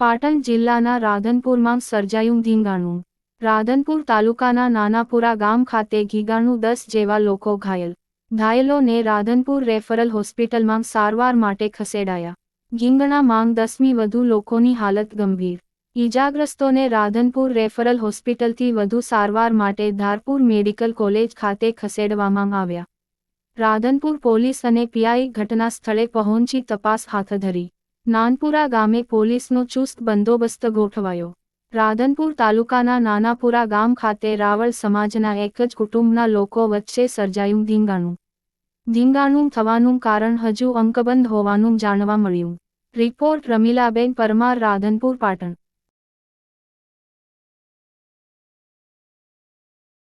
પાટણ જિલ્લાના રાધનપુરમાં સર્જાયું ધીંગાણું. રાધનપુર તાલુકાના નાનાપુરા ગામ ખાતે ઘીગાણું દસ જેવા લોકો ઘાયલ. ઘાયલોને રાધનપુર રેફરલ હોસ્પિટલમાં સારવાર માટે ખસેડાયા. ગીંગણા માંગ દસમી વધુ લોકોની હાલત ગંભીર. ઈજાગ્રસ્તોને રાધનપુર રેફરલ હોસ્પિટલથી વધુ સારવાર માટે ધારપુર મેડિકલ કોલેજ ખાતે ખસેડવામાં આવ્યા. રાધનપુર પોલીસ અને પીઆઈ ઘટના સ્થળે પહોંચી તપાસ હાથ ધરી નાનપુરા ગામે પોલીસનો ચુસ્ત બંદોબસ્ત ગોઠવાયો. રાધનપુર તાલુકાના નાનાપુરા ગામ ખાતે રાવળ સમાજના એક જ કુટુંબના લોકો વચ્ચે સર્જાયું ધીંગાણું. ધીંગાણું થવાનું કારણ હજુ અંકબંધ હોવાનું જાણવા મળ્યું. રિપોર્ટ રમીલાબેન પરમાર, રાધનપુર, પાટણ.